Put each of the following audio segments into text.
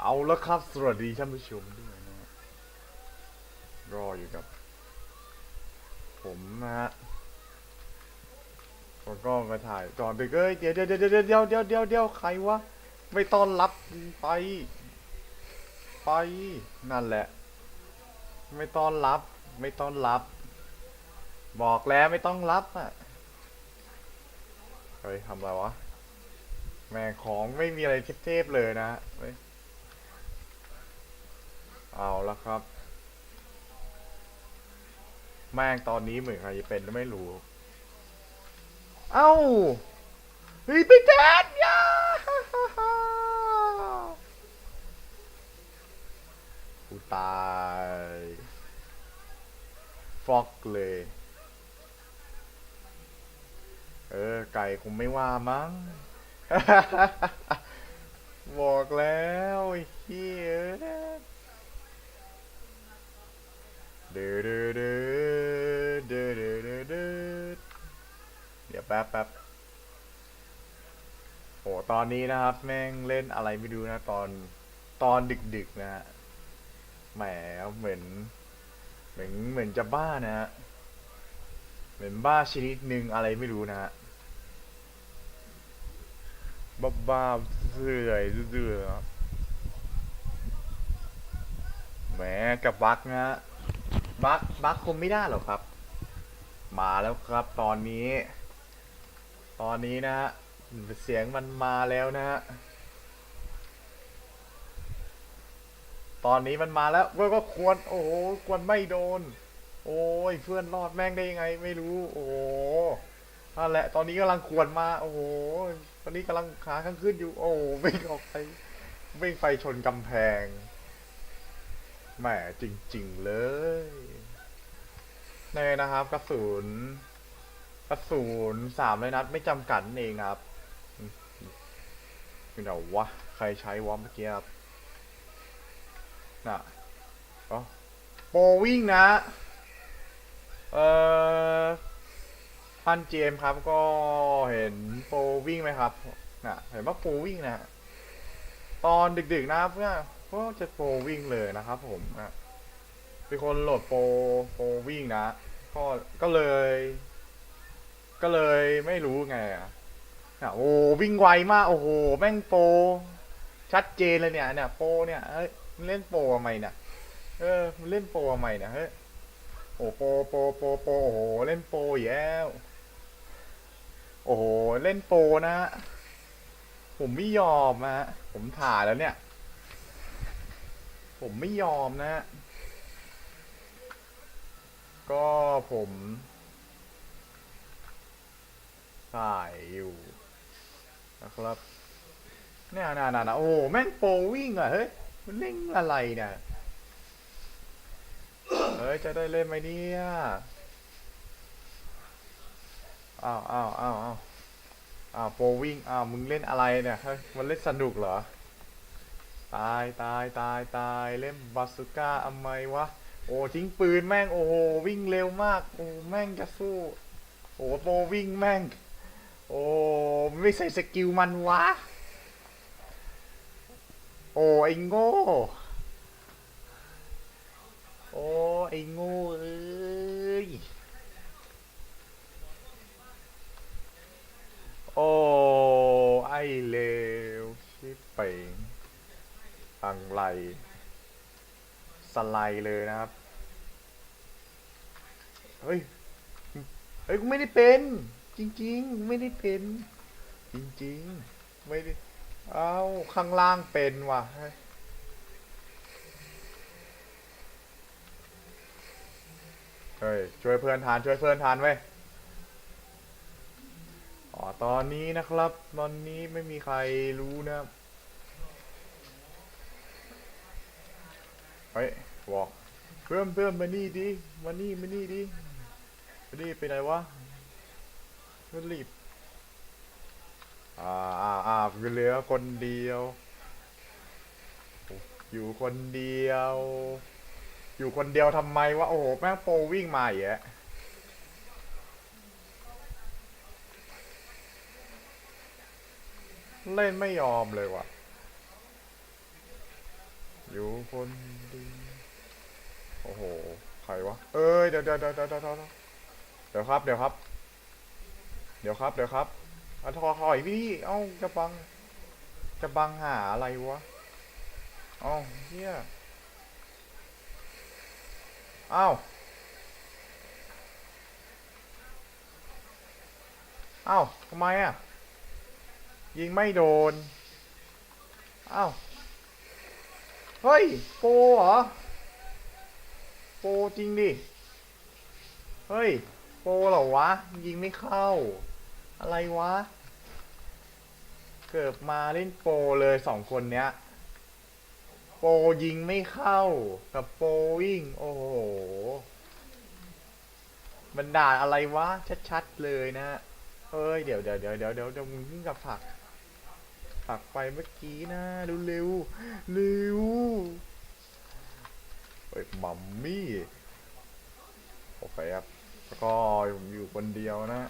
เอาละครับ สวัสดีท่านผู้ชมด้วยนะฮะรออยู่กับ ผมนะฮะแล้วก็มาถ่ายก่อนไปเอ้ยเดี๋ยวเดี๋ยวเดี๋ยวเดี๋ยวเดี๋ยวเดี๋ยวเดี๋ยวเดี๋ยวใครวะไม่ต้อนรับไป ไปนั่นแหละ ไม่ต้อนรับ ไม่ต้อนรับ บอกแล้วไม่ต้องรับอะเฮ้ยทำอะไรวะแม่ของไม่มีอะไรเทพๆเลยนะเฮ้ย เอาละครับ แม่งตอนนี้เหมือนใครจะเป็นไม่รู้ เอ้าเฮ้ยไปแทนยากูตายฟอกเลย เออ ไก่คงไม่ว่ามั้ง บอกแล้วเฮีย เดือดเดือดเดือดเดือดเดือดเดือดเดี๋ยวแป๊บแป๊บโอ้ตอนนี้นะครับ แม่งเล่นอะไรไม่ดูนะ ตอนตอนดึกๆนะฮะแหมเหมือน เหมือนเหมือนจะบ้านะฮะเหมือนบ้าชนิดหนึ่งอะไรไม่รู้นะฮะบ้าบ้าเสื่อยเสื่อยแหมกับบักนะฮะ บักบักคงไม่ได้หรอกครับ มาแล้วครับตอนนี้ ตอนนี้นะฮะเสียงมันมาแล้วนะฮะตอนนี้มันมาแล้วก็ก็ควร โอ้โหควรไม่โดน โอ้ยเพื่อนรอดแม่งได้ยังไง ไม่รู้ โอ้โหนั่นแหละ ตอนนี้กำลังควรมา โอ้โหตอนนี้กำลังขาข้างขึ้นอยู่ โอ้โหวิ่งออกไปวิ่งไปชนกำแพง แหมจริง ๆ เลยนี่นะครับกระสุนกระสุนสามเลยนัดไม่จำกัดนั่นเองครับเดี๋ยววะใครใช้วอมเมื่อกี้ครับน่ะอ๋อโปวิ่งนะ เอ่อพันเจมส์ครับก็เห็นโปวิ่งไหมครับน่ะเห็นว่าโปวิ่งนะตอนดึกๆนะครับเนี่ย ก็จะโปรวิ่งเลยนะครับผมนะเป็นคนโหลดโปรโปรวิ่งนะก็ก็เลย ก็เลยไม่รู้ไงอะโอ้วิ่งไวมากโอ้โหแม่งโปรชัดเจนเลยเนี่ยเนี่ยโปรเนี่ยเฮ้ยมันเล่นโปรทำไมเนี่ยเออมันเล่นโปรทำไมเนี่ยเฮ้ยโอ้โปรโปรโปรโปรโอ้โหเล่นโปรอีกแล้วโอ้โหเล่นโปรนะฮะผมไม่ยอมนะฮะผมถ่ายแล้วเนี่ย ผมไม่ยอมนะ ก็ผมถ่ายอยู่นะครับเนี่ยน่ะน่ะนะโอ้โหแม่งโปรวิ่งอะเฮ้ยมันเล่นอะไรเนี่ยเฮ้ยจะได้เล่นไหมเนี่ยอ้าวอ้าวอ้าวอ้าวอ้าวโปรวิ่งอ้าวมึงเล่นอะไรเนี่ยเฮ้ยมันเล่นสนุกเหรอ ตายตายตายตายเล่นบาสุก้าทำไมวะ โอ้ทิ้งปืนแม่งโอ้โหวิ่งเร็วมาก โอ้แม่งจะสู้ โอ้โปวิ่งแม่ง โอ้ไม่ใส่สกิลมันวะ โอ้ไอ้โง่ โอ้ไอ้โง่เอ้ย โอ้ไอ้เลวชิบเป่ง อังไรสไลด์เลยนะครับ เฮ้ย เฮ้ย กูไม่ได้เป็น จริงๆกูไม่ได้เป็น จริงๆ ไม่ได้ เอาข้างล่างเป็นว่ะเฮ้ย ช่วยเพื่อนทาน ช่วยเพื่อนทานไว้อ๋อ ตอนนี้นะครับ ตอนนี้ไม่มีใครรู้นะครับ เฮ้ยบอกเพื่อนเพื่อนมานี่ดิมานี่มานี่ดิมานี่ไปไหนวะเพื่อนรีบอ่าอ่าอ่าเหลือคนเดียว อยู่คนเดียว อยู่คนเดียวทำไมวะโอ้โหแม่งโปวิ่งมาอีกแล้วเล่นไม่ยอมเลยว่ะ อยู่คนดีโอ้โห ใครวะ เอ้ย เดี๋ยวเดี๋ยวเดี๋ยวเดี๋ยวเดี๋ยวเดี๋ยวครับ เดี๋ยวครับ เดี๋ยวครับ เดี๋ยวครับเอาทอถอยพี่ เอ้า จะบัง จะบังหาอะไรวะ เอ้าเฮียเอ้าเอ้าทำไมอะ ยิงไม่โดน เอ้า เฮ้ย โปรเหรอ โปรจริงดิ เฮ้ย โปรเหรอวะ ยิงไม่เข้า อะไรวะ เกิดมาเล่นโปรเลยสองคนเนี้ย โปรยิงไม่เข้า กับโปรวิ่ง โอ้โห มันด่าอะไรวะ ชัดๆเลยนะเฮ้ยเดี๋ยวเดี๋ยวเดี๋ยวเดี๋ยวเดี๋ยวเดี๋ยวมึงเพิ่งกับผัก ผักไปเมื่อกี้นะเร็วเร็วเร็วเฮ้ยมัมมี่โอเคครับแล้วก็ผมอยู่คนเดียวนะ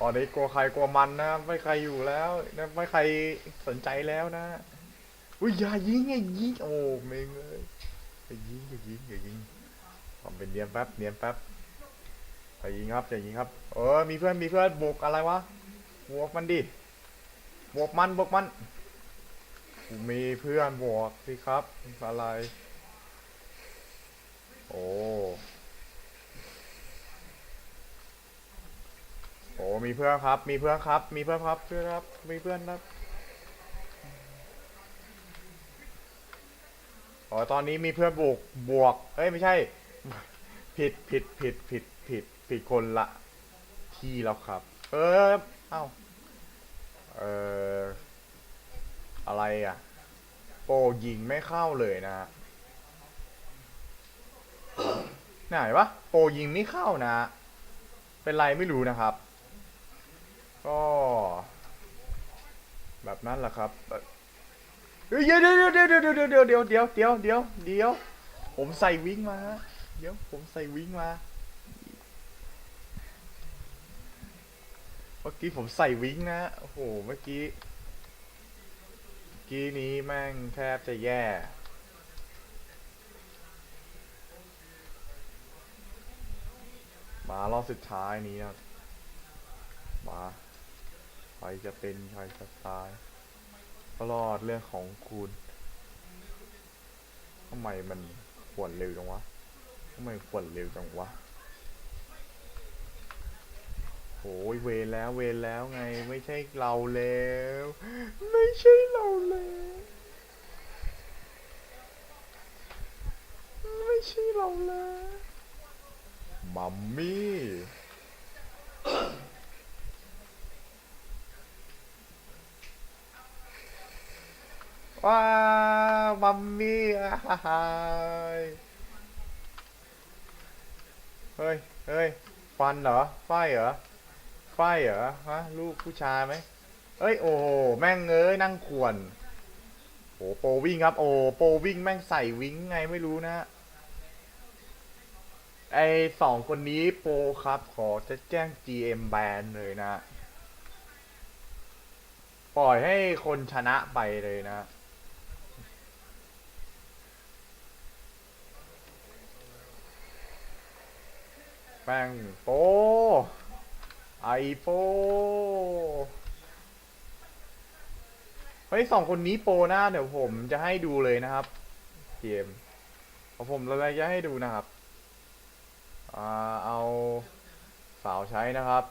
ตอนนี้กลัวใครกลัวมันนะ ไม่ใครอยู่แล้วนะไม่ใครสนใจแล้วนะอุ้ยอย่ายิงอย่ายิงโอ้เมงเลยอย่ายิงอย่ายิงอย่ายิงทำเป็นเนียนแป๊บเนียนแป๊บอย่ายิงครับอย่ายิงครับ เออมีเพื่อนมีเพื่อนบวกอะไรวะบวกมันดิ บวกมันบวกมันมีเพื่อนบวกสิครับ อะไร โอ้โอ้มีเพื่อนครับ มีเพื่อนครับ มีเพื่อนครับเพื่อนครับ มีเพื่อนครับอ๋อตอนนี้มีเพื่อนบวกบวก เอ้ยไม่ใช่ ผิดผิดผิดผิดผิดผิดคนละที่แล้วครับ เออเอ้า เอออะไรอะ โปรยิงไม่เข้าเลยนะฮะไหนวะโปรยิงไม่เข้านะ เป็นไรไม่รู้นะครับ ก็ แบบนั้นแหละครับเดี๋ยวเดี๋ยวเดี๋ยวเดี๋ยวเดี๋ยวเดี๋ยวเดี๋ยวเดี๋ยวเดี๋ยวเดี๋ยวผมใส่วิ่งมา เดี๋ยวผมใส่วิ่งมา เมื่อกี้ผมใส่วิงนะ โอ้โห เมื่อกี้ เมื่อกี้นี้แม่งแทบจะแย่มารอบสุดท้ายนี้นะมาใครจะเป็นใครจะตายก็รอดเรื่องของคุณทำไมมันขวนเร็วจังวะทำไมขวนเร็วจังวะ โอ้ยเวรแล้วเวรแล้วไงไม่ใช่เราแล้ว ไม่ใช่เราแล้ว ไม่ใช่เราแล้วมัมมี่ว้ามัมมี่อะฮ่าฮ่าเฮ้ยเฮ้ยฟันเหรอไฟเหรอ ไฟเหรอฮะลูกผู้ชายไหมเอ้ยโอ้แม่งเอ้ยนั่งขวนโอ้โปวิ่งครับ โอ้โปวิ่งแม่งใส่วิ่งไงไม่รู้นะไอสองคนนี้โปครับ ขอจะแจ้ง GM แบนเลยนะ ปล่อยให้คนชนะไปเลยนะ แป้งโป ไอโป เฮ้ยสองคนนี้โปรนะเดี๋ยวผมจะให้ดูเลยนะครับ เกมเอาผมเราจะให้ดูนะครับอ่าเอาสาวใช้นะครับ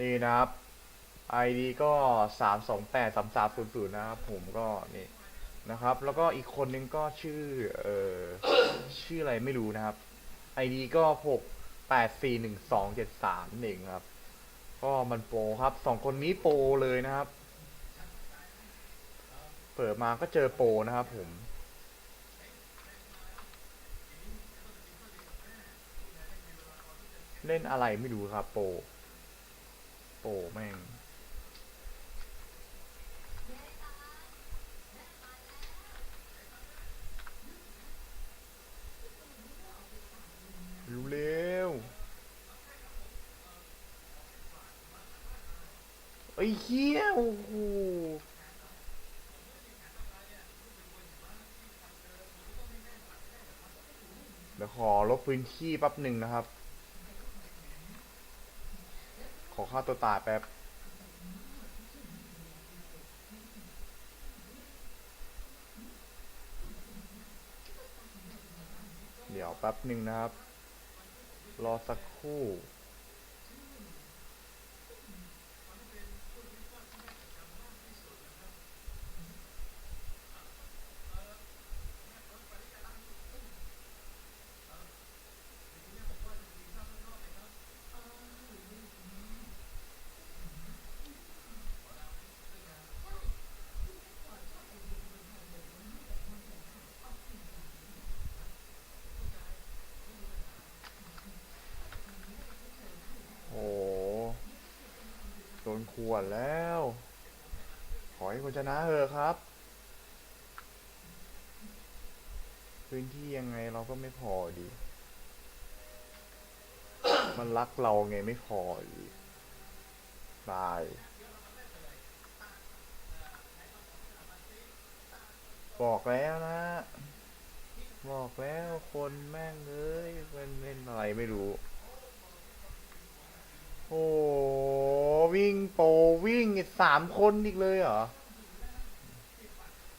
นี่นะครับ ID ก็สามสองแปดสามสามศูนย์ศูนย์นะครับ ผมก็นี่นะครับ แล้วก็อีกคนนึงก็ชื่อ เอ่อ ชื่ออะไรไม่รู้นะครับ ID ก็หก แปดสี่หนึ่งสองเจ็ดสามหนึ่งครับ ก็มันโปรครับสองคนนี้โปรเลยนะครับ เปิดมาก็เจอโปรนะครับผมเล่นอะไรไม่รู้ครับ โป โปแม่ง อ้เหี้ยโอ้โหเดี๋ยวขอลบพื้นที่แป๊บหนึ่งนะครับ ขอค่าตัวตายแป๊บเดี๋ยวแป๊บหนึ่งนะครับ รอสักครู่ โดนขวนแล้ว ขอให้คนชนะเถอะครับ พื้นที่ยังไงเราก็ไม่พอดี มันรักเราไงไม่พอดีตายบอกแล้วนะ บอกแล้วคนแม่งเอ้ยเป็นเล่นอะไรไม่รู้ โอ้ วิ่งโปรวิ่งสามคนอีกเลยเหรอ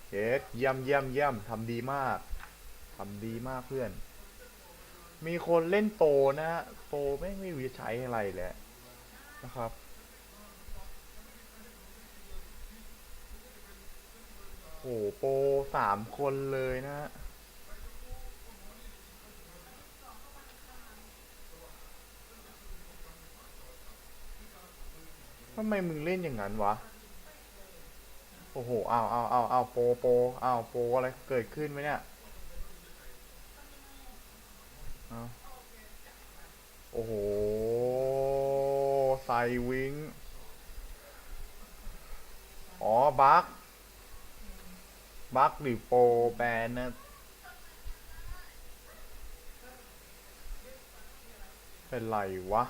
เยสเยี่ยมเยี่ยมเยี่ยมทำดีมากทำดีมากเพื่อน มีคนเล่นโปรนะฮะโปรไม่ไม่รู้จะใช้อะไรแหละนะครับโอ้โหโปรสามคนเลยนะฮะ ทำไมมึงเล่นอย่างนั้นวะ โอ้โหเอาเอาเอาเอาโปรโปรเอาโปรอะไรเกิดขึ้นไหมเนี่ยโอ้โหไซวิง อ๋อ บัก บักหรือโปรแบนนะเป็นไรวะ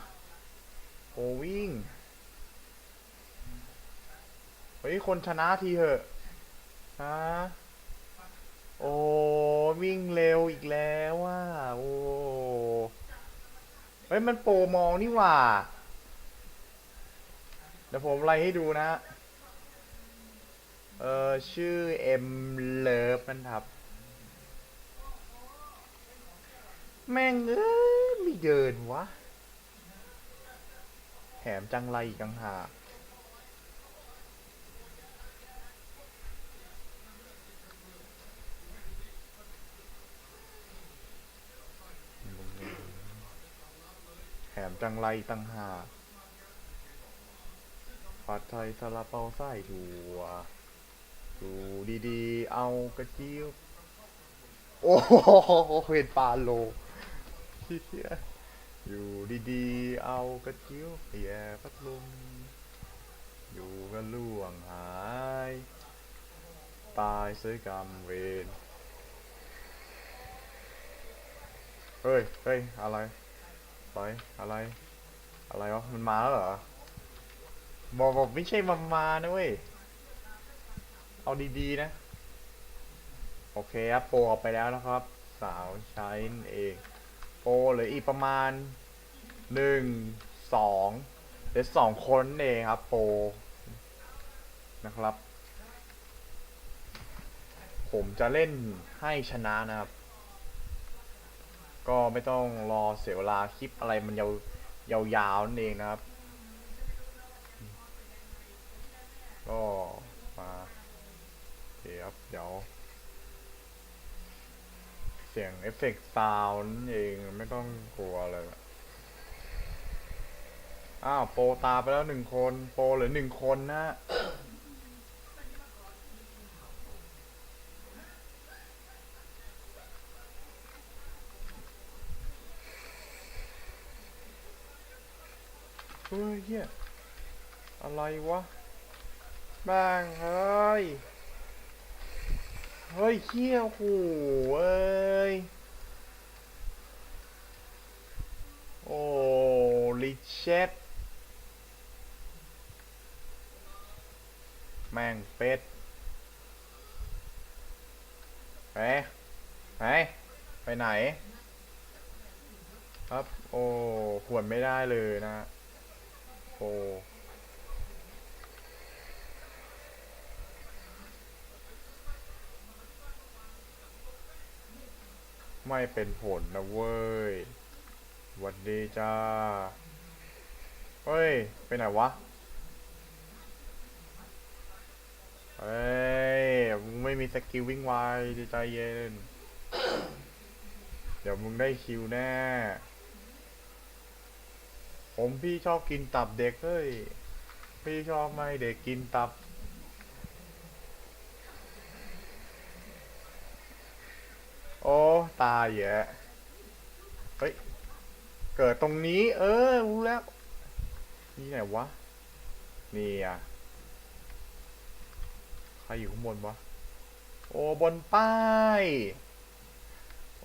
โปรวิ่ง ฮ้ยคนชนะทีเหอะฮะโอ้วิ่งเร็วอีกแล้วว่าโอ้เฮ้ยมันโปรมองนี่หว่า เดี๋ยวผมไล่ให้ดูนะ เออชื่อเอ็มเลิฟมันครับ แม่งเอ้ยไม่เดินวะ แถมจังไรอีกต่างหาก จังไรตั้งหากผัดไทยซาลาเปาไส้ถั่วดูดีๆ เอากระเจี๊ยบโอ้โหเห็นปลาโลเหี้ยอยู่ดีๆ เอากระเจี๊ยบแย่พัดลมอยู่กันล่วงหาย ตายเสยกรรมเวรเฮ้ย เฮ้ย อะไร ไปอะไร อะไรวะมันมาแล้วเหรอบอกบอกไม่ใช่มามานะเว้ยเอาดีๆนะ โอเคครับโปรออกไปแล้วนะครับ สาวใช้เอง โปรเหลืออีกประมาณหนึ่งสองเหลือสองคนเองครับ โปรนะครับ ผมจะเล่นให้ชนะนะครับ ก็ไม่ต้องรอเสียเวลาคลิปอะไรมันยาวยาวๆนั่นเองนะครับ ก็มาเคครับเดี๋ยว เสียงเอฟเฟกต์ซาวน์นั่นเองไม่ต้องกลัวเลยอ้าว โปรตาไปแล้วหนึ่งคน โปรเหลือหนึ่งคนนะ เฮ้ยเฮียอะไรวะแม่งเฮ้ย เฮ้ยเฮียโอ้เอ้ย โอ้ลิเชตแมงเป็ดไปไปไปไหนครับโอ้ขวนไม่ได้เลยนะ โอ้ไม่เป็นผลนะเว้ยหวัดดีจ้า เฮ้ย ไปไหนวะ เฮ้ย มึงไม่มีสกิลวิ่งไวดีใจเย็น เดี๋ยวมึงได้คิวแน่ ผมพี่ชอบกินตับเด็กเฮ้ย พี่ชอบไม่เด็กกินตับ โอ้ตายแยะเฮ้ย เกิดตรงนี้ เออ รู้แล้ว นี่ไหนวะ นี่อะ ใครอยู่ข้างบนวะ โอ้ บนป้าย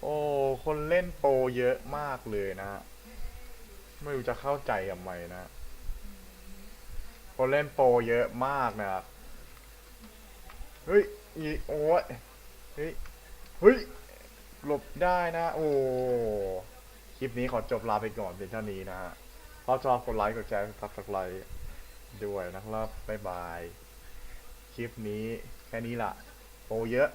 โอ้ คนเล่นโปรเยอะมากเลยนะ ไม่รู้จะเข้าใจทำไมนะคนเล่นโปรเยอะมากนะครับ เฮ้ยอีโอ้ยเฮ้ย เฮ้ย หลบได้นะ โอ้ คลิปนี้ขอจบลาไปก่อนเพียงเท่านี้นะฮะถ้าชอบกดไลค์ กดแชร์กดซับสไครต์ด้วยนะครับ บ๊ายบาย คลิปนี้แค่นี้ละโปรเยอะ